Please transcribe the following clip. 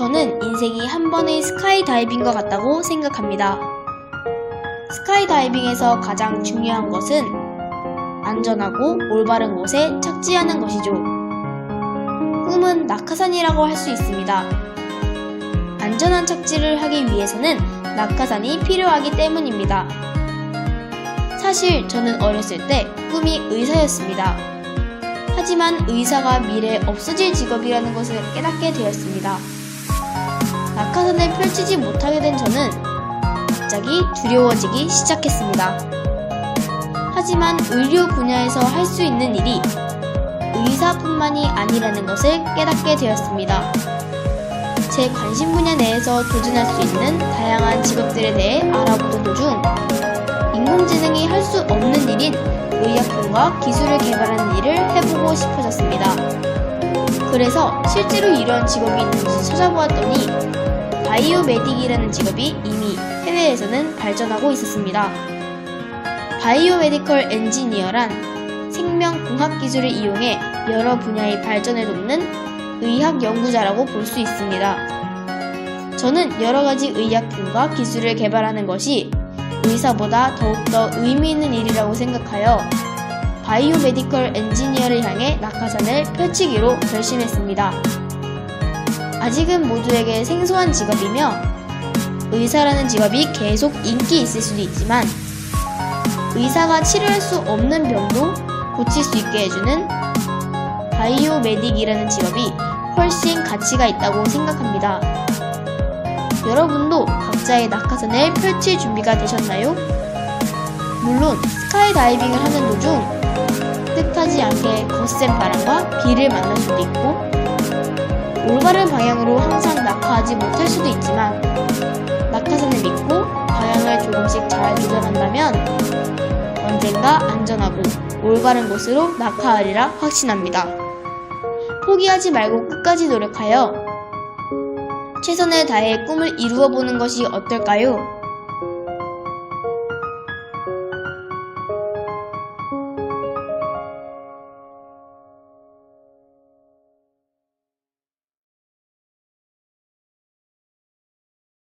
저는 인생이 한 번의 스카이 다이빙과 같다고 생각합니다. 스카이 다이빙에서 가장 중요한 것은 안전하고 올바른 곳에 착지하는 것이죠. 꿈은 낙하산이라고 할 수 있습니다. 안전한 착지를 하기 위해서는 낙하산이 필요하기 때문입니다. 사실 저는 어렸을 때 꿈이 의사였습니다. 하지만 의사가 미래에 없어질 직업이라는 것을 깨닫게 되었습니다. 펼치지 못하게 된 저는 갑자기 두려워지기 시작했습니다. 하지만 의료 분야에서 할 수 있는 일이 의사뿐만이 아니라는 것을 깨닫게 되었습니다. 제 관심 분야 내에서 도전할 수 있는 다양한 직업들에 대해 알아보던 도중 인공지능이 할 수 없는 일인 의약품과 기술을 개발하는 일을 해보고 싶어졌습니다. 그래서 실제로 이런 직업이 있는지 찾아보았더니 바이오메딕이라는 직업이 이미 해외에서는 발전하고 있었습니다. 바이오메디컬 엔지니어란 생명공학 기술을 이용해 여러 분야의 발전을 돕는 의학 연구자라고 볼 수 있습니다. 저는 여러 가지 의약품과 기술을 개발하는 것이 의사보다 더욱더 의미 있는 일이라고 생각하여 바이오메디컬 엔지니어를 향해 낙하산을 펼치기로 결심했습니다. 아직은 모두에게 생소한 직업이며 의사라는 직업이 계속 인기 있을 수도 있지만 의사가 치료할 수 없는 병도 고칠 수 있게 해주는 바이오메딕이라는 직업이 훨씬 가치가 있다고 생각합니다. 여러분도 각자의 낙하산을 펼칠 준비가 되셨나요? 물론 스카이 다이빙을 하는 도중 뜻하지 않게 거센 바람과 비를 만날 수도 있고 올바른 방향으로 항상 낙하하지 못할 수도 있지만 낙하산을 믿고 방향을 조금씩 잘 조절한다면 언젠가 안전하고 올바른 곳으로 낙하하리라 확신합니다. 포기하지 말고 끝까지 노력하여 최선을 다해 꿈을 이루어 보는 것이 어떨까요?